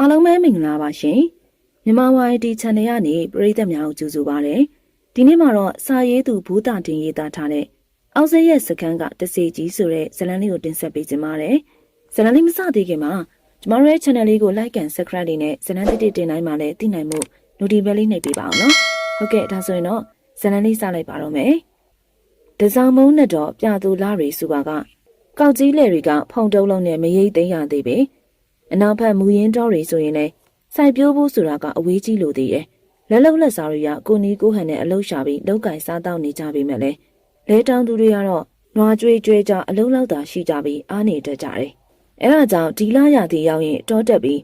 အားလုံးပဲမင်္ဂလာပါရှင်မြန်မာ YT Channel ကနေပရိသတ်များကိုကြိုဆိုပါရစေဒီနေ့မှာတော့စာရေးသူဘူတာတင်ရေးသားထားတဲ့အောက်စရဲ့စကန်ကတစေကြီးဆိုတဲ့ဇာတ်လမ်းလေးကိုတင်ဆက်ပေးခြင်းပါတယ်ဇာတ်လမ်းလေးမစသေးခင်မှာကျမတို့ရဲ့ channel လေးကို like and subscribe လေးနဲ့ဇာတ်လမ်းတစ်တစ်တင်တိုင်းမှာလည်းသိနိုင်မှု notification လေးနှိပ်ပေးပါအောင်နော်ဟုတ်ကဲ့ဒါဆိုရင်တော့ဇာတ်လမ်းလေးစလိုက်ပါတော့မယ်တစောင်းမုံနဲ့တော့ပြသူလာရီစုပါကကောက်ကြီးလေတွေကဖုံတုံးလုံးနဲ့မရိတ်သိမ်းရသေးပေ အနောက်ဘက်မူရင်းတော်တွေဆိုရင်လည်းစိုက်ပျိုးဖို့ဆိုတာကအဝေးကြီးလိုသေးရဲ့လက်လုံလက်စားတွေကကိုနီကိုဟန်နဲ့အလုရှာပြီးလောက်ကင်စားတောက်နေကြပြီမဲ့လေလဲတောင်သူတွေကတော့နွားကြွေးကြွေးကြအလုံးလောက်သာရှိကြပြီးအားနေတတ်ကြတယ်အဲဒါကြောင့်ဒီလာရသည်ရောက်ရင်တောတက်ပြီး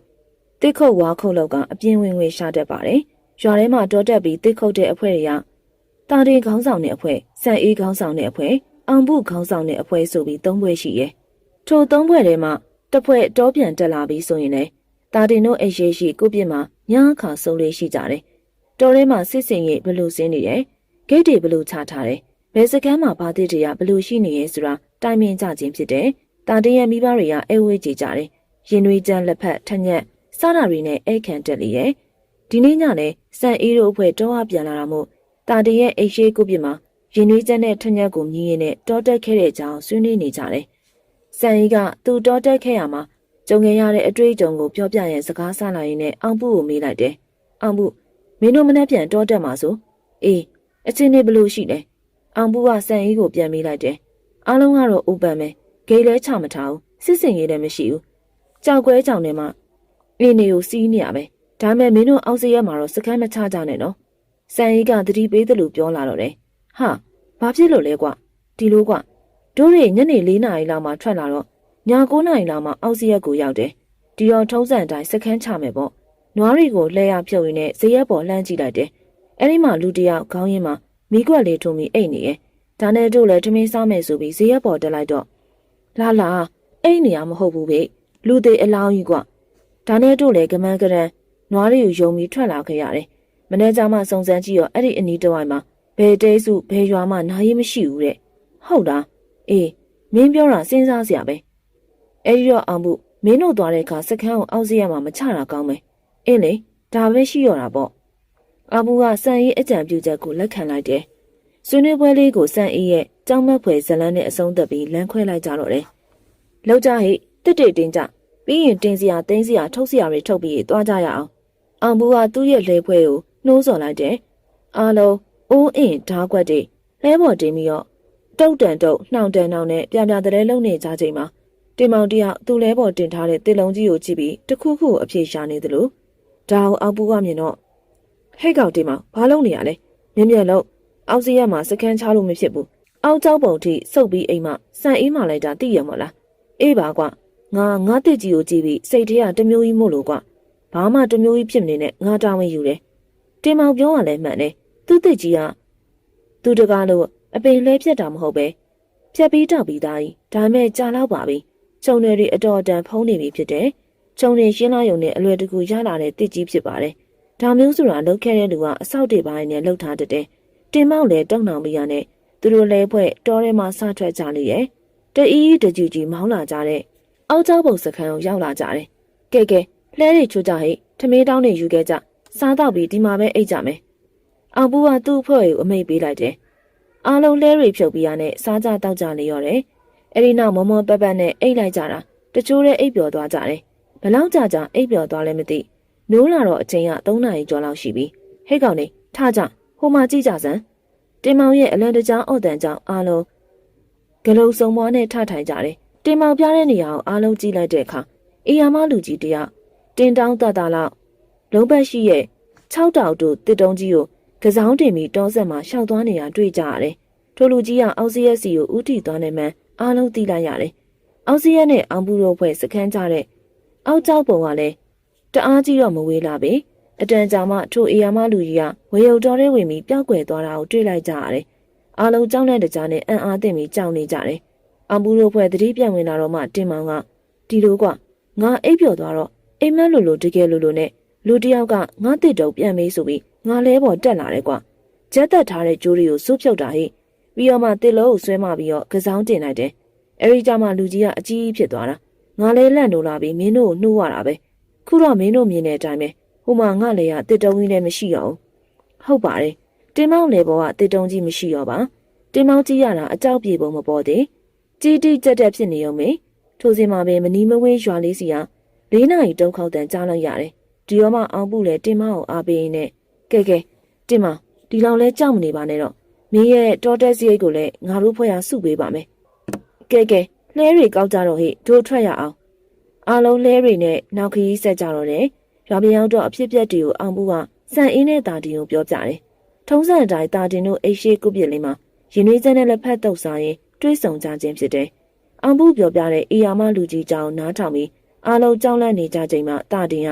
တစ်ခုတ်ဝါခုတ်လောက်ကအပြင်းဝင်ဝင်ရှာတတ်ပါတယ်ရွာထဲမှာတောတက်ပြီးတစ်ခုတ်တဲ့အဖွဲ့တွေကတာရီခေါင်းဆောင်တဲ့အဖွဲ့စံအေးခေါင်းဆောင်တဲ့အဖွဲ့အောင်ပုခေါင်းဆောင်တဲ့အဖွဲ့ဆိုပြီးသုံးဘွဲရှိရဲ့ထိုသုံးဘွဲထဲမှာ တစ်ဖွဲ့တောပြန်တက်လာပြီးဆိုရင်လေတာတင်တို့အရေးရှိကိုပြစ်မှာညာခါဆုံးလေးရှိကြတယ်တောထဲမှာစစ်စင်ရိပ်ဘလို့စင်းနေတယ်ဂိတ်တွေဘလို့ချထားတယ်ဘယ်စကမ်းမှာဘာတစ်တွေကဘလို့ရှိနေရဲဆိုတာတိုင်ပင်ကြခြင်းဖြစ်တယ်တာတင်ရဲ့မိဘတွေကအဲဝဲကြည့်ကြတယ်ရင်နွေးချမ်းလက်ဖက်ထညက်စားတာတွေနဲ့အဲခံတက်လေရဲ့ဒီနေ့ညလည်းစံအေးတို့အဖွဲ့တောအပြန်လာတာမို့တာတင်ရဲ့အိရှိကိုပြစ်မှာရင်နွေးချမ်းတဲ့ထညက်ကိုမြည်ရင်နဲ့တောတက်ခဲ့တဲ့အကြောင်းဆွေးနွေးနေကြတယ် စံအေးကသူ့တောတက်ခဲ့ရမှာကြုံခဲ့ရတဲ့အတွေ့အကြုံကိုပြောပြရင်စကားဆလာရင်းနဲ့အောင်ပုကိုမေးလိုက်တယ်။အောင်ပုမင်းတို့မနှက်ပြန်တောတက်မှာဆို။အေးအချင်းနေဘလို့ရှိလဲ။အောင်ပုကစံအေးကိုပြန်မေးလိုက်တယ်။အားလုံးကတော့ဥပန်ပဲ။ဂိတ်လဲချမထားဘူး။စစ်စင်ရေးလည်းမရှိဘူး။ကြောက်ကွဲကြောင်ထဲမှာအင်းနေကိုစီးနေရပဲ။ဒါမဲ့မင်းတို့အောက်စရက်မှာတော့စကမ်းမချကြနဲ့နော်။စံအေးကသတိပေးသလိုပြောလာတော့တယ်။ဟာဘာဖြစ်လို့လဲကွ။ဒီလိုကွ။ တို့တွေညနေ၄နာရီလောက်မှထွက်လာတော့ည9နာရီလောက်မှအောက်စီရက်ကိုရောက်တယ်။ဒီတော့ထုံးစံတိုင်းစခန်းချမယ်ပေါ့။နွားတွေကိုလှဲရဖြုတ်ရင်းနဲ့ဇရက်ပေါ်လှမ်းကြည့်လိုက်တယ်။အဲဒီမှာလူတယောက်ခေါင်းရင်းမှာမိကွက်လေးထုံပြီးအိတ်နေရဲ့။ဒါနဲ့တို့လည်းထမင်းစားမယ်ဆိုပြီးဇရက်ပေါ်တက်လိုက်တော့လာလာအိတ်နေရမဟုတ်ဘူးဗျ။လူသေးအလောင်းကြီးကွ။ဒါနဲ့တို့လည်းကမန်းကရန်နွားတွေကိုယုံပြီးထွက်လာခဲ့ရတယ်။မနေ့ကမှစုံစမ်းကြည့်ရောအဲ့ဒီအနီးတစ်ဝိုက်မှာဘယ်တဲစုဘယ်ရွာမှနားရေးမရှိဘူးတဲ့။ဟုတ်လား။ အေးမင်းပြောတာစဉ်းစားစရာပဲ။အဲဒီတော့အောင်မှုမင်းတို့သွားတဲ့အခါစကန်းကိုအောက်စီရမှာမချတာကောင်းမယ်အင်းလေဒါပဲရှိရတာပေါ့အဘူကစံအေးအကြံပြုချက်ကိုလက်ခံလိုက်တယ်ဆွေးနွေးပွဲလေးကိုစံအေးရဲ့ကြောင်းမက်ဖွယ်ဇလန်းနဲ့အဆုံးသတ်ပြီးလမ်းခွဲလိုက်ကြတော့တယ်လောက်ကြဟိတစ်တစ်တင်းကြပြီးရင်တင်းစရာတင်းစရာထုတ်စရာတွေထုတ်ပြီးသွားကြရအောင်အောင်ဘူကသူ့ရဲ့လဲဖွဲကိုနှိုးစော်လိုက်တယ်အားလုံးအိုးအင်းဓားကွက်တွေလဲပေါ်တင်ပြီးတော့ တုတ်တန်တုတ်နှောင်တန်နှောင်နဲ့ပြပြတဲ့လုံနေကြချိန်မှာတင်မောင်တယောက်သူ့လဲပေါ်တင်ထားတဲ့တေလုံးကြီးကိုကြည့်ပြီးတခုခုအပြေရှာနေသလိုဒါအောင်အောင်ပူကမြင်တော့ဟဲ့ကောင်တင်မောင်ဘာလုပ်နေရလဲမြန်မြန်လို့အောက်စီရမှာစကန်ချလို့မဖြစ်ဘူးအောက်ကြောက်ပုံထိစုပ်ပြီးအိမ်မှာစံအေးမှလိုက်တာသိရမလားအေးပါကွာငါငါတစ်ကြီးကိုကြည့်ပြီးစိတ်ထဲကတမျိုးကြီးမို့လို့ကွာဘာမှတမျိုးကြီးဖြစ်မနေနဲ့ငါတာဝန်ယူတယ်တင်မောင်ပြောရလဲမှန်တယ်သူ့တစ်ကြီးကသူတကားလို့ အပင်လဲပြက်တာမဟုတ်ပဲဖြက်ပြီးတောက်ပြီးသားကြီးဒါမဲ့ကြာတော့ပါပြီခြုံတွေအတော်အတန်ဖုံးနေပြီဖြစ်တယ်။ခြုံတွေရှင်းလာရုံနဲ့အလွယ်တကူရလာတဲ့တစ်ကြီးဖြစ်ပါတယ်။ဒါမျိုးဆိုတာလုတ်ခဲ့တဲ့လူကအဆောက်တွေပိုင်းနဲ့လှုပ်ထားတတဲ့။တင်မောက်လည်းတုံနှောင်ပြီးရနဲ့သူတို့လဲဖွဲ့တောထဲမှာစထွက်ကြလေရဲ့။တအီးတကြူကြီးမောင်းလာကြတဲ့အောက်ကျောင်းပုံစခန်းကိုရောက်လာကြတယ်။ကဲကဲလှဲတွေချိုးကြဟိထမင်းတောင်းတွေယူခဲ့ကြစားတော့ပြီးဒီမှာပဲအိတ်ကြမယ်။အောင်ပူကသူ့ဖွဲ့ကိုအမိတ်ပေးလိုက်တယ်။ အားလုံးလဲတွေဖြုတ်ပြီးရနဲ့စားကြတောက်ကြလေရောတယ်။အဲ့ဒီနောက်မမောပပနဲ့အိတ်လိုက်ကြတာတချို့တဲ့အိတ်ပျော်သွားကြတယ်ဘလောက်ကြာကြာအိတ်ပျော်သွားလဲမသိနိုးလာတော့အချိန်က3နာရီကျော်လောက်ရှိပြီဟဲ့ကောင်နေထကြဟိုမှာကြည့်ကြစမ်းတင်မောင်ရဲ့အလံတကြားအော့တန်ကြောင့်အားလုံးဂလုံစုံပွားနဲ့ထထိုင်ကြတယ်တင်မောင်ပြတဲ့နေရာကိုအားလုံးကြည့်လိုက်တဲ့အခါအေယာမလူကြီးတယောက်တင်တောင်းတတလောက်လုံးပတ်ရှိရဲ့6တောက်တို့တစ်တုံးကြီးကို ကစောင်းတင်ပြီးတောဆက်မှာရှောက်သွားနေတာတွေ့ကြရတယ်ထိုလူကြီးကအောက်စီရက်စီကိုဥတီသွားနေမှန်းအားလုံးသိလိုက်ရတယ်။အောက်စီးရဲနဲ့အောင်ဘူးတို့ဖွဲ့စခန်းကြတဲ့အောက်ကျောက်ပုံကလည်းတအားကြီးတော့မဝေးလာပဲ။အတန်ကြာမှထိုအေယာမလူကြီးကဝေယုံတော်ထဲဝင်ပြီးပျောက်ကွယ်သွားတာကိုတွေ့လိုက်ကြရတယ်။အားလုံးကြောက်တဲ့တကြားနဲ့အံ့အားသင့်ပြီးကြောက်နေကြတယ်။အောင်ဘူးတို့ဖွဲ့သတိပြတ်ဝင်လာတော့မှတင်မောင်ကဒီလိုကငါအိပ်ပျော်သွားတော့အိမ်မက်လိုလိုတကယ်လိုလိုနဲ့လူတယောက်ကငါတစ်တုံပြန်မေးဆိုပြီး ငါလဲပေါ်တက်လာတယ်ကွာ။ဂျက်သက်ထားတဲ့ကြိုးတွေကိုစုပ်ဖြုတ်တာဟိ။ပြီးတော့မှတစ်လုံးကိုဆွဲမပြီးတော့ကစောင်းတင်လိုက်တယ်အဲဒီကြမှာလူကြီးကအကြီးကြီးဖြစ်သွားတာငါလဲလန့်လို့လာပြီးမင်းတို့ကိုနှိုးရတာပဲခုတော့မင်းတို့မြင်တဲ့အတိုင်းပဲဟိုမှာငါလည်းရတစ်တုံးကြီးလည်းမရှိတော့ဘူးဟုတ်ပါတယ်တင်မောင်းလေဘောကတစ်တုံးကြီးမရှိတော့ပါတင်မောင်းကြီးရတာအကြောက်ပြေပုံမပေါ်သေးကြီးတိကြက်တက်ဖြစ်နေရုံပဲထိုစဉ်မှာပဲမနီမဝင်းရွာလေးစီကလေးနာရီတုံးခောက်တန်ကြားလိုက်ရတယ်ဒီရောမှအောင်ပုလည်းတင်မောင်းကိုအားပေးနေ ကဲကဲတင်မောင်းဒီလောက်လဲကြောက်မနေပါနဲ့တော့မင်းရဲ့တော်တက်စရိတ်ကိုလည်းငါတို့ဖွဲ့ရစုပေးပါမယ်ကဲကဲလဲတွေကောက်ကြတော့ဟိတို့ထွက်ရအောင်အားလုံးလဲတွေနဲ့နောက်ခရီးဆက်ကြတော့တယ်။ရွာပြောင်းတော့အဖြစ်ပြက်တွေကိုအောင်ဘူးကစံအင်းနဲ့တာတင်ကိုပြောပြတယ်။ထုံးစံအတိုင်းတာတင်တို့အိရှိကုပစ်လေးမှာရင်နွေးစက်နဲ့လက်ဖက်တုပ်စားရင်တွေးဆုံကြခြင်းဖြစ်တယ်။အောင်ဘူးပြောပြတဲ့အေယာမလူကြီးကြောင်နားထောင်ပြီးအားလုံးကြောက်လန့်နေကြချိန်မှာတာတင်က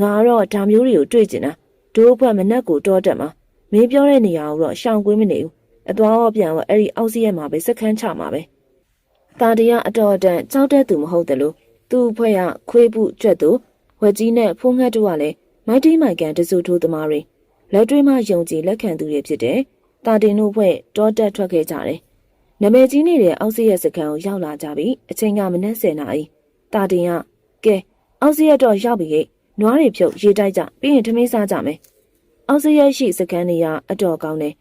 ငါတော့ဒါမျိုးတွေကိုတွေ့ကျင်တာ ဒိုးဘွက်မနက်ကိုတောတက်မှာမင်းပြောတဲ့နေရာကိုတော့ရှောင်ကွင်းမနေဘူး။အသွားတော့ပြန်တော့အဲ့ဒီအောက်စီးရဲမှာပဲစခန်းချမှာပဲ။တာတင်ကအတော်အတန်ကြောက်တဲ့သူမဟုတ်တယ်လို့သူ့အဖွဲ့ကခွေးပုကြွက်သူဝက်ကြီးနဲ့ဖုံးငှက်တို့ကလည်းမိုက်တီးမိုက်ကန်တစုထိုးသမားတွေလက်တွေးမှယုံကြည်လက်ခံသူတွေဖြစ်တယ်။တာတင်တို့ဖွဲ့တောတက်ထွက်ခဲ့ကြတယ်။နမဲကြီးနေတဲ့အောက်စီရဲ့စကန်ကိုရောက်လာကြပြီ။အချိန်ကမနက်10နာရီ။တာတင်ကကဲအောက်စီရဲ့တော့ရောက်ပြီဟဲ့။ နွားတွေဖြုတ်ရေးတိုက်ကြပြီးရင်ထမင်းစားကြမယ်။အောက်စီရဲ့ရှိစကန်တွေကအတော်ကောင်းတယ်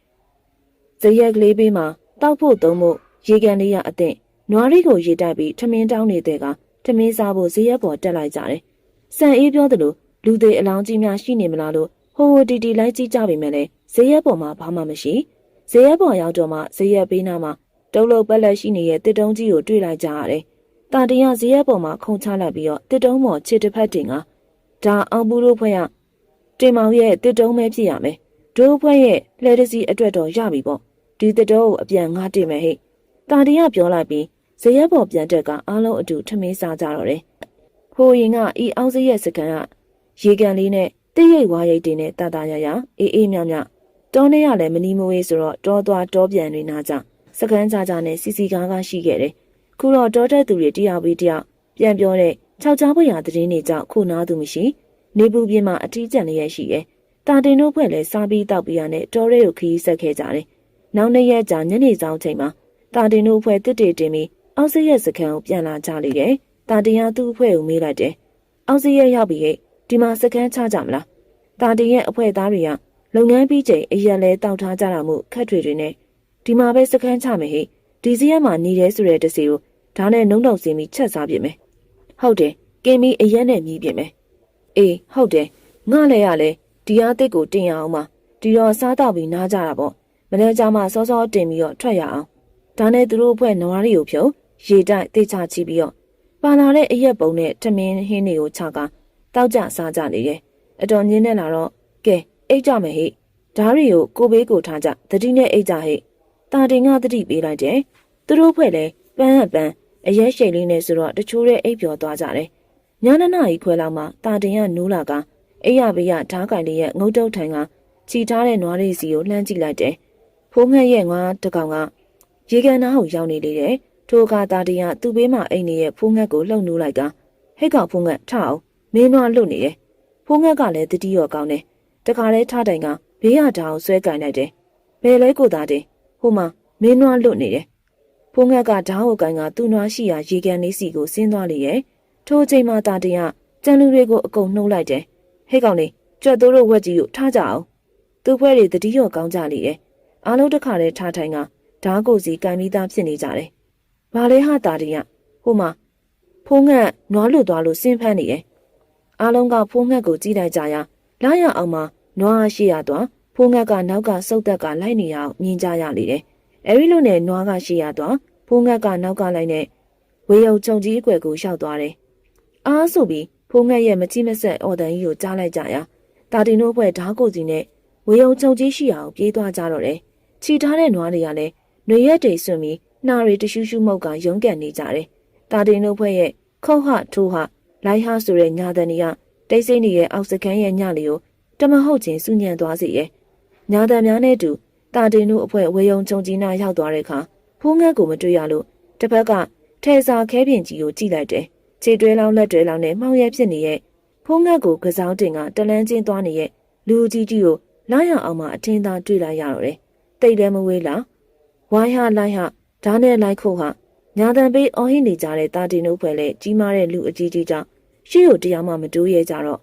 ။ဇရက်ကလေးပေးမှာတောက်ဖို့သုံးဖို့ရေကန်လေးရအသင့်နွားတွေကိုရေတိုက်ပြီးထမင်းတောင်းနေတဲ့ကထမင်းစားဖို့ဈေးရက်ပေါ်တက်လိုက်ကြတယ်။စံအေးပြောသလိုလူသေးအလောင်းကြီးများရှိနေမလားလို့ဟိုဟိုတီတီလိုက်ကြည့်ကြပေမဲ့လည်းဈေးရက်ပေါ်မှာဘာမှမရှိ။ဈေးရက်ပေါ်ရောက်တော့မှဈေးရက်ပေးနာမှာတုံးလုံးပက်လက်ရှိနေတဲ့တစ်တုံးကြီးကိုတွေ့လိုက်ကြရတယ်။တာတင်ကဈေးရက်ပေါ်မှာခုန်ချလိုက်ပြီးတော့တစ်တုံးပေါ်ခြေတစ်ဖက်တင်က ဒါအောင်ဘူးလို့ဖွဲ့ရတင်မောင်ရဲ့တစ်တုံးပဲဖြစ်ရမယ်။ဒိုးဖွဲ့ရဲ့လှဲတစီအတွက်တော့ရပြီပေါ့။ဒီတစ်တုံးကိုအပြန်ငါတင်မယ်ဟဲ့။တာတင်ကပြောလိုက်ပြီးဇရက်ပေါ်ပြန်တက်ကအားလုံးအတူထမင်းစားကြတော့တယ်။ဟိုရင်ကဤအောင်စရဲ့စကန်ကရေကန်လေးနဲ့တိတ်ရိတ်ဝါရိတ်တွေနဲ့တတရရအေးအေးမြမြတောနေရလည်းမနီမဝေးဆိုတော့တောသွားတောပြန်တွေနာကြစကန်ကြကြနဲ့စီစီကားကားရှိခဲ့တယ်။ခုတော့တောတဲ့သူတွေတယောက်ပြီးတယောက်ပြန်ပြောတဲ့ ခြောက်ကြားပွေရသတင်းတွေကြောင့်ခုနာသူမရှိနေပူပြင်းမှာအထီးကျန်လျက်ရှိရဲ့။တာတင်တို့ဖွဲ့လဲစားပြီးတောက်ပြီးရနဲ့တောရဲကိုခီးဆက်ခဲ့ကြတယ်။နောက်နေ့ရက်ကြာညနေဆောင်ချိန်မှာတာတင်တို့ဖွဲ့တစ်တေတင်ပြီးအောက်စရဲ့စခန်းကိုပြန်လာကြလေတယ်။တာတင်ကသူ့အဖွဲ့ကိုမေးလိုက်တယ်။အောက်စရဲ့ရောက်ပြီဟဲ့ဒီမှာစခန်းချကြမလား။တာတင်ရဲ့အဖွဲ့သားတွေကလုပ်ငန်းပြီးချိန်အရက်လဲတောက်ထားကြတာမို့ခက်တွေတွေနဲ့ဒီမှာပဲစခန်းချမယ်ဟဲ့ဒီစီရက်မှာနေတယ်ဆိုတဲ့တစီကိုဒါနဲ့နှုံတော့စင်းပြီးချက်စားပြစ်မယ်။ ဟုတ်တယ်ကင်းပြီးအရက်နဲ့မြည်ပြစ်မယ်။အေးဟုတ်တယ်ငါလည်းရလဲဒီအားတစ်ကိုတင်ရအောင်ပါဒီတော့စားတော့ပြီးနားကြတာပေါ့မနေ့ကမှစောစောတင်ပြီးတော့ထွက်ရအောင်ဒါနဲ့သူတို့အဖွဲ့နွားတွေကိုဖြုတ်ရေတိုက်တိတ်ချချပြီးတော့ပါလာတဲ့အရက်ပုံနဲ့ထမင်းဟင်းတွေကိုချကတောက်ကြစားကြနေတယ်။အတော်ညင်းနေလာတော့ကဲအိတ်ကြမယ်ဟိဓာရီကိုကိုဘေးကိုထားကြတတိနဲ့အိတ်ကြဟိတာတင်ကတတိပေးလိုက်တယ်။သူတို့ဖွဲ့လဲပန်းအပန်း အရက်ရှိန်လေးနဲ့ဆိုတော့တချို့တဲ့အိတ်ပျော်သွားကြတယ်။ညနေနာရီခွဲလောက်မှတာတင်ကနိုးလာကအိရဘေးကဓားကင်လေးရဲ့ငုတ်တုတ်ထိုင်ကချီထားတဲ့နွားလေးစီကိုလှမ်းကြည့်လိုက်တယ်။ဖိုးငှက်ရဲ့ငွားတကောင်ကရေကန်နားကိုရောက်နေလေတယ်။ထိုကတာတင်ကသူ့ဘေးမှာအိမ်နေရဲ့ဖိုးငှက်ကိုလှုပ်နိုးလိုက်ကဟဲ့ကောင်ဖိုးငှက်ထအောင်မင်းနွားလွတ်နေတယ်။ဖိုးငှက်ကလည်းတတိရောကောင်းတယ်။တခါလဲထတိုင်ကဘေးရဓာအောင်ဆွဲကင်လိုက်တယ်။ဘယ်လဲကိုသားတင်ဟိုမှာမင်းနွားလွတ်နေတယ်။ ဖိုးငှက်ကဓာကိုကင်ကသူ့နွားရှိရာရေကန်လေးစီကိုဆင်းသွားလေရဲ့။ထိုအချိန်မှာတာတင်ကကြံလူတွေကိုအကုန်နှုတ်လိုက်တယ်။ဟဲ့ကောင်လေးကြွက်သူတို့ဝက်ကြီးကိုထားကြအောင်။သူ့ဖွဲတွေတတိရောကောင်းကြလေရဲ့။အားလုံးတစ်ခါလဲထားထိုင်ကဓာကိုစီကင်ပြီးသားဖြစ်နေကြတယ်။ဘာလဲဟာတာတင်ကဟိုမှာဖိုးငှက်နွားလွတ်သွားလို့ဆင်းဖမ်းနေရဲ့။အားလုံးကဖိုးငှက်ကိုကြည့်လိုက်ကြရာလာရအောင်မှာနွားရှိရသွားဖိုးငှက်ကနောက်ကစုပ်သက်ကလိုက်နေအောင်မြင်ကြရလေတယ်။ အဲဒီလိုနဲ့နွားကရှိရသွားဖိုးငှက်ကနောက်ကလိုက်နဲ့ဝေယုံကြုံကြီးအကွယ်ကိုရှောက်သွားတယ်။အားဆိုပြီးဖိုးငှက်ရဲ့မချိမဆက်အော်တန်ကြီးကိုကြားလိုက်ကြရာတာတင်တို့ဘွဲဓာကိုစီနဲ့ဝေယုံကြုံကြီးရှိအောင်ပြေးသွားကြတော့တယ်။ခြိထားတဲ့နွားတွေကလည်းနှွေရက်တွေဆွင့်ပြီးနှာရီတရှူးရှူးမုတ်ကရုံးကန်နေကြတယ်။တာတင်တို့ဘွဲရဲ့ခုတ်ဟထိုးဟလိုက်ဟဆိုတဲ့ညာတန်ကြီးကတိတ်ဆိတ်နေတဲ့အောက်စခန်းရဲ့ညလေးကိုတမဟုတ်ချင်းစူညံသွားစေရဲ့။ညာတန်များနဲ့တူ တာတင်တို့အဖွဲဝေယုံကြုံကြီးနာရောက်သွားတဲ့အခါဖိုးငတ်ကိုမတွေ့ရလို့တစ်ဖက်ကထဲစာခဲပြင်ကြီးကိုကြည့်လိုက်တယ်။ခြေတွဲလောင်းလက်တွဲလောင်းနဲ့မှောင်ရဲဖြစ်နေရဲ့ဖိုးငတ်ကိုကစားတင်ကတလန်းချင်းသွားနေရဲ့လူကြီးကြီးကိုလာရအောင်မှအထင်းသားတွေ့လိုက်ရတော့တယ်။တိတ်လည်းမဝေးလား။ဝိုင်းဟာလိုက်ဟာဓာနဲ့လိုက်ခုတ်ဟာညာတန်ပေးအော်ဟင်းနေကြတဲ့တာတင်တို့ဖွဲ့လဲကြီးမားတဲ့လူအကြီးကြီးကြောင့်ရှေ့ကိုတရားမှမတိုးရဲကြတော့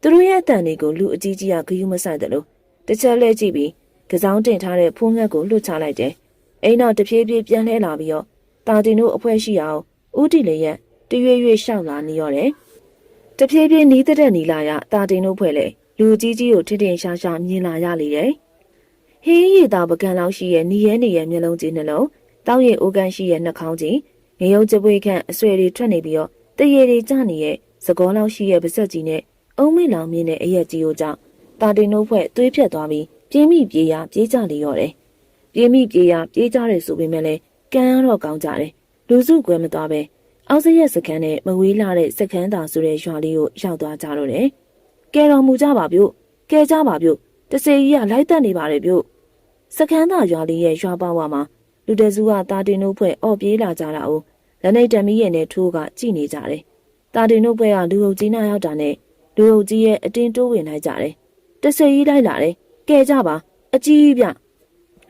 သူတို့ရဲ့အတန်တွေကိုလူအကြီးကြီးကဂယုမဆိုင်တယ်လို့တစ်ချက်လဲကြည့်ပြီး ကစောင်းတင်ထားတဲ့ဖုန်းငက်ကိုလွတ်ချလိုက်တယ်။အိမ်နောက်တဖြည်းဖြည်းပြန်လှည့်လာပြီးတော့တာတင်တို့အဖွဲရှိအောင်ဦးတီလေးရဲ့တရွေ့ရွေ့ရှောက်လာနေရတယ်။တဖြည်းဖြည်းနီးတဲ့နီလာရတာတင်တို့ဖွဲ့လေလူကြီးကြီးကိုထင်ထင်ရှားရှားမြင်လာရလေတယ်။ဟေးရီတာပကံလောက်ရှိရဲ့နီရဲနေရဲ့မျက်လုံးကြီးနှလုံးတောက်ရည်အိုကန်ရှိရဲ့နှာခေါင်းကြီးငရုံကြပွေခန့်အဆွဲတွေထွက်နေပြီးတော့တရေတွေကျနေတဲ့သကောလောက်ရှိရဲ့ပါဆက်ကြီးနဲ့အုံးမိလောင်မြင့်တဲ့အရက်ကြီးကိုကြောင့်တာတင်တို့ဖွဲ့သွေးဖြတ်သွားပြီး ပြင်းမိပြေးရပြေးကြလေရော့တယ်။ပြင်းမိပြေးရပြေးကြတယ်ဆိုပေမဲ့လည်းကံရတော့ကောင်းကြတယ်။လူစုကွဲမသွားပဲအောက်စရက်စခန်းနဲ့မဝေးလာတဲ့စခန်းသာဆိုတဲ့ရွာလေးကိုရောက်သွားကြတော့တယ်။ကဲတော်မူကြပါပြုတ်။ကဲကြပါပြုတ်။တစေကြီးကလိုက်တက်နေပါတယ်ပြုတ်။စခန်းသာရွာလေးရဲ့ရွာပေါဝါမှာလူတစုကတာတင်တို့ဖွဲ့အော်ပြေးလာကြတာ哦။လက်နေတမီးရဲ့နဲ့ထိုးကကြည်နေကြတယ်။တာတင်တို့ဖွဲ့ကလူဟုတ်ကြီးနာရောက်တာနဲ့လူဟုတ်ကြီးရဲ့အတင်းတိုးဝင်လိုက်ကြတယ်။တစေကြီးလိုက်လာတယ်။ ကဲကြပါအကြီးပြ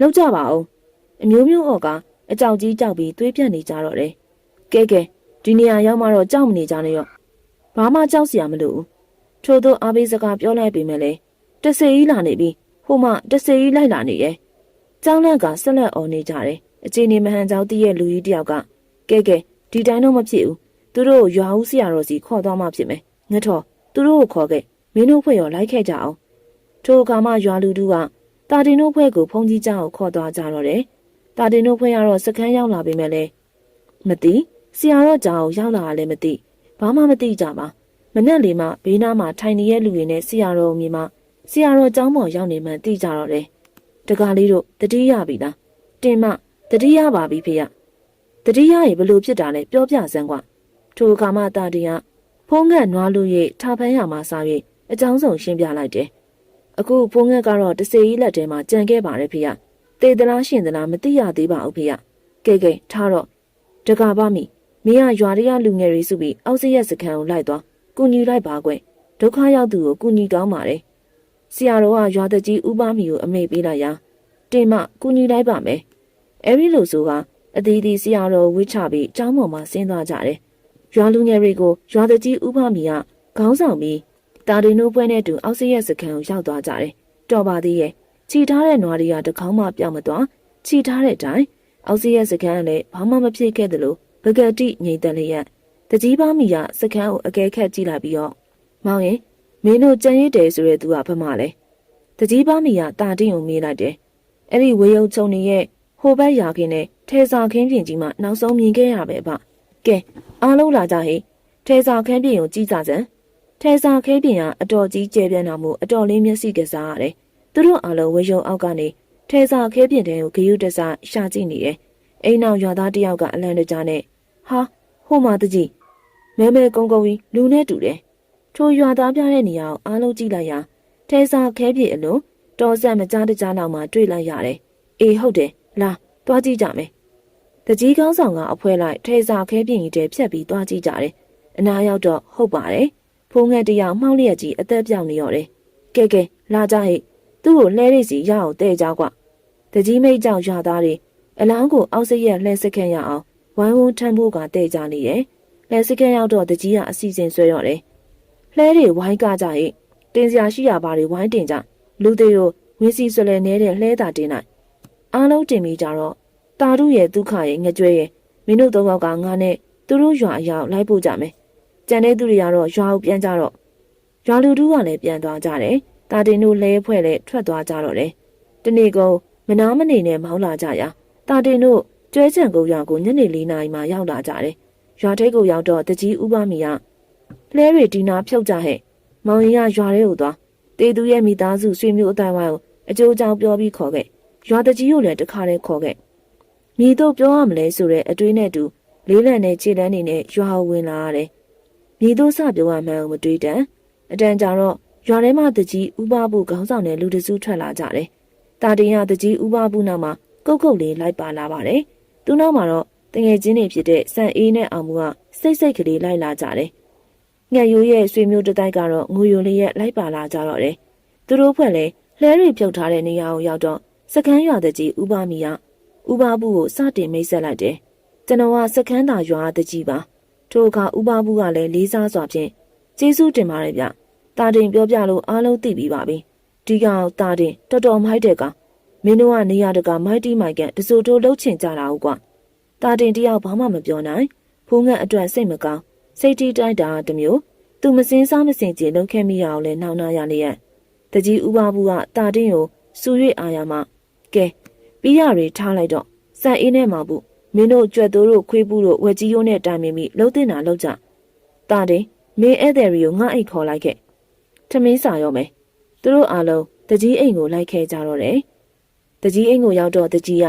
လောက်ကြပါအောင်အမျိုးမျိုးအော်ကအကြောက်ကြီးကြောက်ပြီးသွေးပြတ်နေကြတော့တယ်ကဲကဲဒီနေရာရောက်မှတော့ကြောက်မနေကြနဲ့ရောဘာမှကြောက်စရာမလိုဘူးထို့သောအားပေးစကားပြောလိုက်ပေမဲ့လည်းတဆေကြီးလာနေပြီဟိုမှတဆေကြီးလိုက်လာနေရဲ့ကျောင်းလန့်ကဆက်လက်អော်နေကြတယ်အခြေအနေမဟန်ကြောက်တည့်ရဲ့လူကြီးတယောက်ကကဲကဲဒီတိုင်းတော့မဖြစ်ဘူးသူတို့ရွာဦးဆရာတော်စီခေါ်သွားမှဖြစ်မယ်ငါတော်သူတို့ကိုခေါ်ခဲ့မင်းတို့ဖွဲ့ရောလိုက်ခဲ့ကြအောင် ထိုအခါမှရွာလူတူကတာတင်တို့ဖွဲ့ကိုဖုန်ကြီးเจ้าကိုခေါ်သွားကြတော့တယ်။တာတင်တို့ဖွဲ့ကတော့စကန်းရောက်လာပေမဲ့လည်းမသိဆရာတော်ကြောင်ရောက်လာလည်းမသိဘာမှမသိကြပါမနဲ့လေးမှဘေးနားမှာထိုင်နေတဲ့လူတွေနဲ့ဆရာတော်မြေမှာဆရာတော်ကျောင်းပေါ်ရောက်နေမှသိကြတော့တယ်။တကားလေးတို့တတိယပြီလားတင်မတတိယပါပြီဖေရတတိယရေဘလို့ဖြစ်တာလဲပြောပြစမ်းကွာထိုအခါမှတာတင်ကဖုံးငက်နွားလူရိထားဖန်းရမှာစား၍အကြောင်းစုံရှင်းပြလိုက်တယ်။ အခုဖုံးငက်ကတော့တစေကြီးလက်ထဲမှာကြံခဲ့ပါတယ်ဖေရ။တေသလားရှင်သလားမသိရသေးပါဘူးဖေရ။ကဲကဲထားတော့တကာပါမီမင်းကရွာတွေကလူငယ်တွေစုပြီးအောက်စရက်စခန်းကိုလိုက်သွားကုညီလိုက်ပါကွဒုက္ခရောက်သူကိုကုညီကောင်းပါတယ်။ဆရာတော်ကရွာတကြီးဥပမီကိုအမိတ်ပေးလိုက်ရာတင်မကုညီလိုက်ပါမယ်။အဲဒီလိုဆိုကအသေးသေးဆရာတော်ဝှချပြီးကျောင်းပေါ်မှာဆင်းသွားကြတယ်။ရွာလူငယ်တွေကိုရွာတကြီးဥပမီကခေါင်းဆောင်ပြီး တာရီနိုးပွဲနဲ့တူအောက်စရက်စခန်းကိုရောက်သွားကြတယ်။တော်ပါသေးရဲ့ခြိထားတဲ့နွားတွေကတကောင်းမှပြောင်းမသွားခြိထားတဲ့အတိုင်းအောက်စရက်စခန်းကလည်းဘာမှမဖြစ်ခဲ့သလိုပကတိငြိမ်သက်လျက်တကြီးပါမီကစခန်းကိုအကဲခတ်ကြည့်လိုက်ပြီးတော့မောင်ရင်မင်းတို့ကြံရစ်တယ်ဆိုတဲ့သူကဘာမှလဲတကြီးပါမီကတာတင်းကိုမေးလိုက်တယ်အဲ့ဒီဝေယုံချုံနေရဲ့ဟိုဘက်ရာခင်းနဲ့ထဲစာခင်းပြင်ကြီးမှနောက်ဆုံးမြင်ခဲ့ရပဲဗျကဲအားလုံးလာကြဟိထဲစာခင်းပြင်ကိုကြည့်ကြစမ်း ထဲစာခဲပြင်ကအတော်ကြီးကျယ်ပြန့်တာမို့အတော်လေးမျက်စိကစားရတယ်သူတို့အားလုံးဝေယုံအောက်ကနေထဲစာခဲပြင်တဲ့ကိုဂယုတစရှာကြည့်နေတယ်အိမ်နောက်ရွာသားတယောက်ကအလန့်တကြားနဲ့ဟာဟိုမှာတကြီးမဲမဲကုန်းကုန်းကြီးလူနဲ့တူတယ်ထိုရွာသားပြတဲ့နေရာကိုအားလုံးကြည့်လိုက်ရာထဲစာခဲပြည့်အလုံးတော်ဆက်မကြားတကြားနောက်မှတွေ့လိုက်ရတယ်အေးဟုတ်တယ်လာသွားကြည့်ကြမယ်တကြီးကောင်းဆောင်ကအဖွဲလိုက်ထဲစာခဲပြည့်ကြီးတဲဖြတ်ပြီးသွားကြည့်ကြတယ်အနာရောက်တော့ဟုတ်ပါတယ် ဖုံးငက်တယောက်မှောက်လျက်ကြီးအသက်ပြောင်နေရော်တယ်ကဲကဲလာကြဟိသူ့ကိုလှဲရိပ်စီရအောင်တဲ့ကြကွတကြီးမိတ်ကြောင့်ရွာသားတွေအလောင်းကိုအောက်စိရက်လှဲစခန့်ရအောင်ဝိုင်းဝန်းထမ်းဖို့ကတဲ့ကြနေတယ်။လှဲစခန့်ရောက်တော့တကြီးကအစီအစဉ်ဆွဲတော့တယ်။လှဲတွေဝိုင်းကကြဟိတင်စရာရှိရပါတွေဝိုင်းတင်ကြလူသေးကိုဝင်းစီဆွလဲနေတဲ့လှဲတာတင်လိုက်အားလုံးတင်ပြီးကြတော့တာရုရဲ့ဒုက္ခရဲ့ငကြွဲရဲ့မင်းတို့သုံးယောက်ကငါနဲ့သူတို့ရွာအရောက်လိုက်ပို့ကြမယ်။ ကြံတဲ့သူတွေကတော့ရွာကိုပြန်ကြတော့ရွာလူတူကလည်းပြန်သွားကြတယ်။တာတင်တို့လဲဖွဲ့လဲထွက်သွားကြတော့တယ်။တနေ့ကုန်မနာမနေနဲ့မောင်းလာကြရာတာတင်တို့ကျွဲချံကုန်းရွာကိုညနေ၄နာရီမှရောက်လာကြတယ်။ရွာထိပ်ကိုရောက်တော့တကြီးဥပမီကလှဲတွေဒီနာဖြုတ်ကြဟဲ့။မောင်ရင်ကရွာထဲကိုသွားတေသူရဲ့မိသားစုဆွေမျိုးအတိုင်းဝိုင်းကိုအကျိုးကြောင့်ပြောပြီးခေါ်ခဲ့။ရွာတကြီးကိုလည်းတခါတည်းခေါ်ခဲ့။မိတို့ပြောရမလဲဆိုတဲ့အတွေးနဲ့တူလေးလံနဲ့ခြေလန်းနေနဲ့ရွာဝင်လာရတယ်။ မိတို့စပြောရမှန်းမတွေးတန်။အတန်ကြာတော့ရွာထဲမှာတကြီးဥပဘူးခေါင်းဆောင်တဲ့လူတစုထွက်လာကြတယ်။တာတင်ရတကြီးဥပဘူးနောက်မှာကုတ်ကုတ်လေးလိုက်ပါလာပါတယ်။သူ့နောက်မှာတော့တငယ်ချင်းတွေဖြစ်တဲ့စံအေးနဲ့အောင်မူကစိတ်စိတ်ကလေးလိုက်လာကြတယ်။ငှက်ရိုးရဲ့ဆွေမျိုးတတိုက်ကတော့ငိုယိုလေးရဲ့လိုက်ပါလာကြတော့တယ်။သူတို့ဖွဲ့လဲလှဲတွေပြုတ်ထားတဲ့နေရာကိုရောက်တော့စကန်းရွာတကြီးဥပမီကဥပဘူးကိုစတင်မိတ်ဆက်လိုက်တယ်။ကျွန်တော်ကစကန်းသာရွာတကြီးပါ။ ထိုအခါဥပဘူးကလည်းလေးစားစွာဖြင့်ကျေးဇူးတင်ပါတယ်ဗျတာတင်ပြောပြလို့အားလုံးသိပြီးပါပြီဒီကောင်တာတင်တော်တော်မိုက်တဲ့ကောင်မင်းတို့ကနေရာတကာမိုက်တီမိုက်ကန်တစိုးတိုးလှုပ်ချင်ကြတာဟုတ်ကွာတာတင်တယောက်ဘာမှမပြောနိုင်ဖိုးငတ်အတွက်စိတ်မကောင်းစိတ်တီးတိုက်တာတမျိုးသူမစင်းစားမစင်ကြင်လုပ်ခဲ့မိရအောင်လဲနှောင်းနာရနေရဲ့တကြီးဥပါဘူးကတာတင်ကိုစူ၍အာရမကဲပြီးရတွေထားလိုက်တော့စံအေးနဲ့မှာဘူး မင်းတို့ကြွက်တိုးတို့ခွေးပူးတို့ဝက်ကြီးရိုးနဲ့တိုင်မီမိလှုပ်တင်တာလှုပ်ကြတာတင်မင်းဧည့်သည်တွေကိုငါအိတ်ခေါ်လိုက်ခဲ့ထမင်းစာရောမယ်သူတို့အားလုံးတကြီးအိမ်ကိုလိုက်ခဲ့ကြတော့တယ်တကြီးအိမ်ကိုရောက်တော့တကြီးက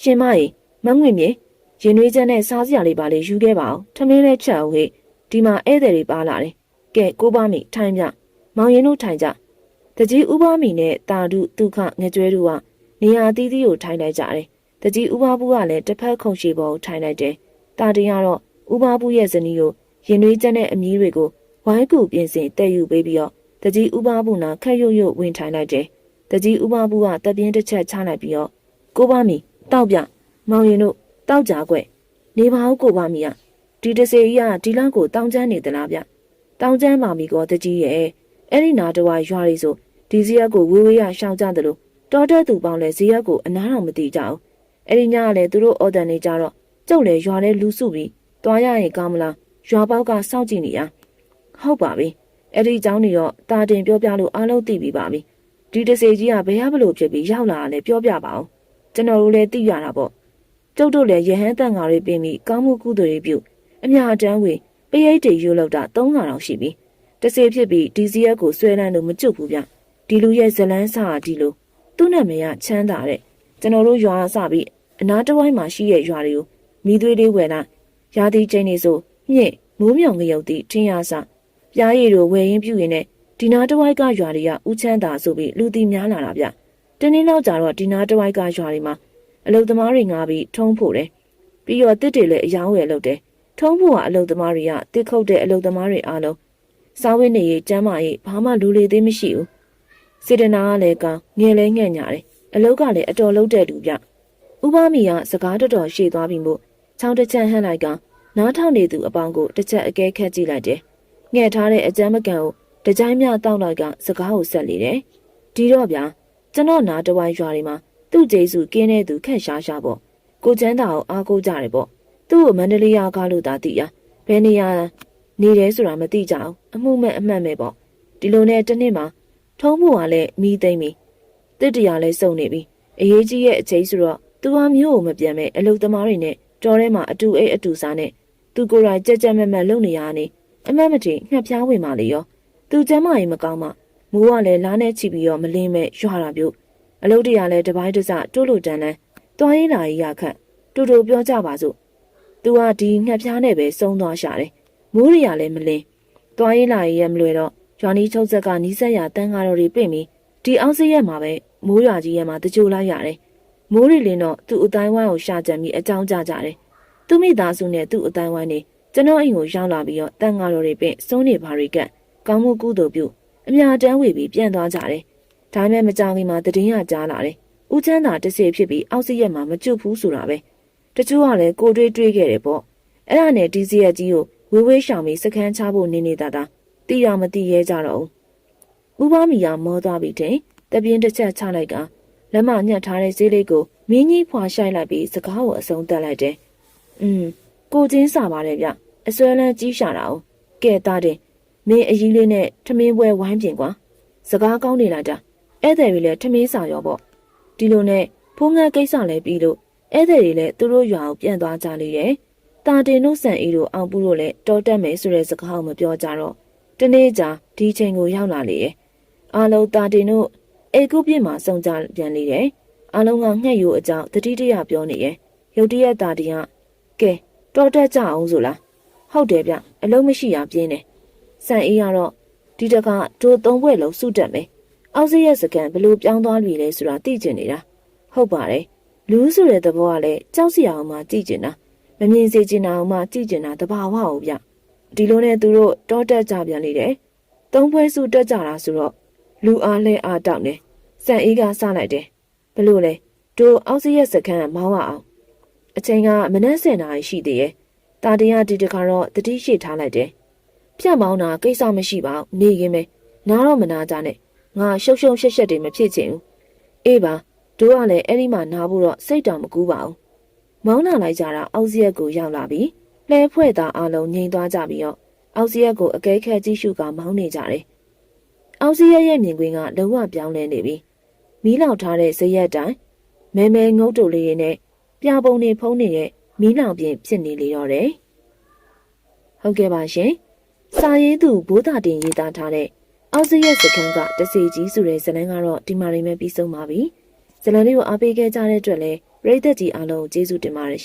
ရှင်မကြီးမငွေမြေရင်နွေးချက်နဲ့စားစရာလေးပါလေးယူခဲ့ပါအောင်ထမင်းလေးချက်အောင်ဟေ့ဒီမှာဧည့်သည်တွေပါလာတယ်ကဲကိုပါမိထိုင်ပြမောင်ရင်တို့ထိုင်ကြတကြီးဥပမီနဲ့တာဒုဒုက္ခငကြွဲတို့ကနေရာအသီးသီးကိုထိုင်လိုက်ကြတယ် တကြီးဥပဘူးကလည်းတစ်ဖက်ခုံရှိပေါ်ကိုထိုင်လိုက်တယ်တာတင်ကတော့ဥပဘူးရဲ့ဇနီးကိုရင်နွေးချက်နဲ့အမီးတွေကိုဝိုင်းကူပြင်ဆင်တက်ယူပေးပြီးတော့တကြီးဥပဘူးနာခက်ရွတ်ရွတ်ဝင်ထိုင်လိုက်တယ်တကြီးဥပဘူးကတပြင်းတစ်ချက်ချလိုက်ပြီးတော့ကိုပါမီတောက်ပြမောင်ရင်တို့တောက်ကြကွနေပါဦးကိုပါမီကဒီတစေကြီးကဒီလောက်ကိုတောင်းချမ်းနေသလားဗျတောင်းချမ်းပါမီကောတကြီးရဲ့အဲ့ဒီနာတဝါရွာရီဆိုဒီဇီရက်ကိုဝေးဝေးရရှောင်ကြတယ်လို့တောတဲ့သူပေါင်းလဲဇီရက်ကိုအနားတော်မသိကြဘူး အဲ့ဒီညကလည်းသူတို့အော်တန်နေကြတော့ကျုပ်လည်းရွာထဲလူစုပြီးတွားရရင်ကောင်းမလားရွာပေါက်ကစောင့်ကြည့်နေရဟုတ်ပါပြီအဲ့ဒီအကြောင်းနေတော့တာတင်ပြောပြလို့အားလုံးသိပြီးပါပြီဒီတစေကြီးကဘယ်ရမလို့ဖြစ်ပြီးရောက်လာတာလဲပြောပြပါဦးကျွန်တော်တို့လည်းသိရတာပေါ့ကျုပ်တို့လည်းရဟန်းတန်ဃာတွေပြင်ပြီးကောင်းမှုကုသိုလ်တွေပြုအများအတန်းဝေပရိတ်တွေယူလောက်တာ၃ခါလောက်ရှိပြီတစေဖြစ်ပြီးဒီစီရက်ကိုဆွဲလန်းလို့မကျွတ်ဘူးဗျဒီလူရဲ့ဇလန်းစာဒီလိုသူ့နာမည်ကချမ်းသာတဲ့ကျွန်တော်တို့ရွာစပြီး အနားတစ်ဝိုင်းမှာရှိတဲ့ရွာတွေကိုမိသွေးလေးဝယ်လိုက်ရာသီချိန်နေဆိုမြင့်မိုးမြောင်ငရုတ်တိထင်းရစပြားရည်တို့ဝယ်ရင်းပြူရင်နဲ့ဒီနာတစ်ဝိုက်ကရွာတွေကဥချမ်းသာဆိုပြီးလူတီများလာတာဗျတနေ့လောက်ကြာတော့ဒီနာတစ်ဝိုက်ကရွာတွေမှာအလုသမားတွေငားပြီးထုံးဖို့တယ်ပြီးတော့တစ်တွေလည်းအယောင်းဝယ်လုပ်တယ်ထုံးဖို့ကအလုသမားတွေကတစ်ခုတ်တဲ့အလုသမားတွေအားလုံးစားဝတ်နေရေးကျမ်းမာရေးဘာမှလူလေသေးမရှိဘူးစေတနာကလည်းကောင်းငယ်လဲငဲ့ညာတယ်အလုတ်ကလည်းအတော်လုံးတဲ့လူဗျ ဥပမီကစကားတော်တော်ရှည်သွားပြီမို့ချောင်းတစ်ချက်ဟန့်လိုက်ကနားထောင်နေသူအပေါင်းကိုတစ်ချက်အကဲခတ်ကြည့်လိုက်တယ်ငှက်ထားတဲ့အကြမ်းမကန်ကိုတကြိုင်းမြတောက်လိုက်ကစကားကိုဆက်လေတယ်ဒီတော့ဗျာကျွန်တော်နားတဝိုင်းရွာတွေမှာသူ့ကျေးဇူးကင်းတဲ့သူခက်ရှားရှားပေါ့ကိုချမ်းသာကိုအားကိုးကြတယ်ပေါ့သူ့ကိုမန္တလေးရောက်ကားလို့သာသိရဘယ်နေရာနေတယ်ဆိုတာမသိကြအောင်အမှုမဲ့အမှတ်မဲ့ပေါ့ဒီလိုနဲ့တစ်နှစ်မှာထုံးဖို့ကလည်းမိသိမ့်ပြီတစ်တရာလည်းစုံနေပြီအရေးကြီးရဲ့အချိန်ဆိုတော့ သူဟာမျိုးကိုမပြန်မဲ့အလုသမားတွေနဲ့တော်ထဲမှာအတူအိတ်အတူစားနဲ့သူကိုယ်တိုင်ကြက်ကြက်မက်မက်လုပ်နေရနေအမတ်မထင်ငှက်ဖျားဝင်ပါလေရောသူကျမ်းမာရင်မကောင်းမှမိုးကလည်းလားနဲ့ချီပြီးတော့မလင်းမဲ့ရွာတာပြုတ်အလုတ်တရာလည်းတပိုင်းတစတိုးလို့တန်းတန်းတွားရင်းလာကြီးရခန့်တူတူပြောကြပါစို့သူကဒီငှက်ဖျားနဲ့ပဲစုံသွားရှာတယ်မိုးရရလည်းမလင်းတွားရင်းလာကြီးရမလွယ်တော့ရွာနီးချုပ်ဆက်ကနီးစက်ရတန်းကားတော်တွေပြင့်ပြီးဒီအောင်စရက်မှာပဲမိုးရွာကြီးရဲ့မှာတကြိုလိုက်ရတယ် မိုးရီလင်းတော့သူ့အတိုင်းဝိုင်းကိုရှာကြံပြီးအကြောင်းကြကြတယ်သူမိသားစုနဲ့သူ့အတိုင်းဝိုင်းနေကျွန်တော်အိမ်ကိုရောက်လာပြီးတော့တန်ငါတော်တွေပင်စုံးနေပါရိကကောင်းမှုကုသိုလ်ပြုအများတန်းဝေပြီးပြန်သွားကြတယ်ဒါပေမဲ့မကြောင်ခင်မှာတည်င်းရကြားလာတယ်ဦးချမ်းသာတစ်စီဖြစ်ပြီးအောက်စီရက်မှာမကျွတ်ဘူးဆိုတာပဲတချို့ကလည်းကိုတွေးတွေးခဲ့တယ်ပေါ့အဲ့ဒါနဲ့ဒီစီရက်ကြီးကိုဝေးဝေးရှောင်ပြီးစခန်းချဖို့နေနေတာတာတိရမတိရဲကြတော့ဘူးဥပမီယာမောသွားပြီးတဲ့တပြင်းတစ်ချက်ချလိုက်က လက်မညှက်ထားတဲ့ဈေးလေးကိုမင်းကြီးဖွာရှိုက်လိုက်ပြီးစကားကိုအဆုံးတက်လိုက်တယ်။อืมကိုချင်းစာပါတယ်ဗျ။အစွဲလန်းကြီးရှာတာ哦။ကဲသားတယ်။မင်းအကြီးလေးနဲ့ထမင်းပွဲဝိုင်းပြင်ကွာ။စကားကောင်းနေလိုက်တာ။ဧည့်သည်တွေလည်းထမင်းစာရောပေါ့။ဒီလိုနဲ့ဖုန်းငန်းကိစ္စလည်းပြီးလို့ဧည့်သည်တွေလည်းသူတို့ရွာကိုပြန်သွားကြလေတယ်။တာတင်တို့ဆန်အေးတို့အောင်ပူတို့လည်းတော်တက်မယ်ဆိုတဲ့စကားကိုမပြောကြတော့တနေ့ကြာဒီချိန်ကိုရောက်လာလေရဲ့။အားလုံးတာတင်တို့ အေကုပြစ်မှာစုံကြပြန်လေတယ်။အားလုံးကငှက်ယူအကြောင်းတတိတရပြောနေရဲ့။ရုတ်တရက်တာတင်ကကဲတော်တက်ကြအောင်ဆိုလား။ဟုတ်တယ်ဗျအလုံးမရှိရပြင်းတယ်။ဆန်အေးကတော့ဒီတကတို့သုံးဘွဲ့လုံးစုတက်မယ်။အောက်စရဲ့စကန်ဘလို့ပြောင်းသွားပြီလဲဆိုတာသိကျင်နေတာ။ဟုတ်ပါတယ်။လူဆိုတဲ့သဘောကလည်းကြောက်စရာအောင်မှကြည့်ကျင်တာ။မမြင်စေချင်တာအောင်မှကြည့်ကျင်တာတဘာဝဟုတ်ဗျ။ဒီလိုနဲ့သူတို့တောတက်ကြပြန်နေတယ်။သုံးပွဲစုတက်ကြတာဆိုတော့လူအားလဲအားတောက်နေ စံအေးကစလိုက်တယ်ဘလို့လဲတို့အောက်စီရဲ့စခန်းကမောင်းရအောင်အချိန်ကမနှက်စင်နာရှိသေးရဲ့တာတင်ကဒီတခါတော့တတိရှိထားလိုက်တယ်ဖြတ်မောင်းတာကိစ္စမရှိပါဘူးနေခင်ပဲနားတော့မနာကြနဲ့ငါရှုပ်ရှုပ်ရှက်ရှက်တွေမဖြစ်ချင်ဘူးအေးပါတို့ကလည်းအဲ့ဒီမှာနားဖို့တော့စိတ်တောင်မကူးပါဘူးမောင်းလာလိုက်ကြတာအောက်စီရက်ကိုရောက်လာပြီးလှဲဖွဲ့သားအလုံးငြိမ်သွားကြပြီးတော့အောက်စီရက်ကိုအကဲခတ်ကြည့်ရှုကမောင်းနေကြတယ်အောက်စီရက်ရဲ့မြင်ကွင်းကလုံးဝပြောင်းလဲနေပြီ မီးလောင်ထားတဲ့ဇရက်တိုင်းမဲမဲငုတ်တုတ်လေးတွေနဲ့ပြပုံတွေဖုံးနေတဲ့မီးလောင်ပြင်ဖြစ်နေလေတော့တယ်ဟုတ်ကဲ့ပါရှင်စာရေးသူဘိုးတာတင်ရေးသားထားတဲ့အောက်စီရက်စခန်းကတစီကြီးဆိုတဲ့ဇလန်းကတော့ဒီမှာနေမဲ့ပြီးဆုံးပါပြီဇလန်းလေးကိုအားပေးခဲ့ကြတဲ့အတွက်လည်းပရိသတ်ကြီးအားလုံးကျေးဇူးတင်ပါတယ်ရှင်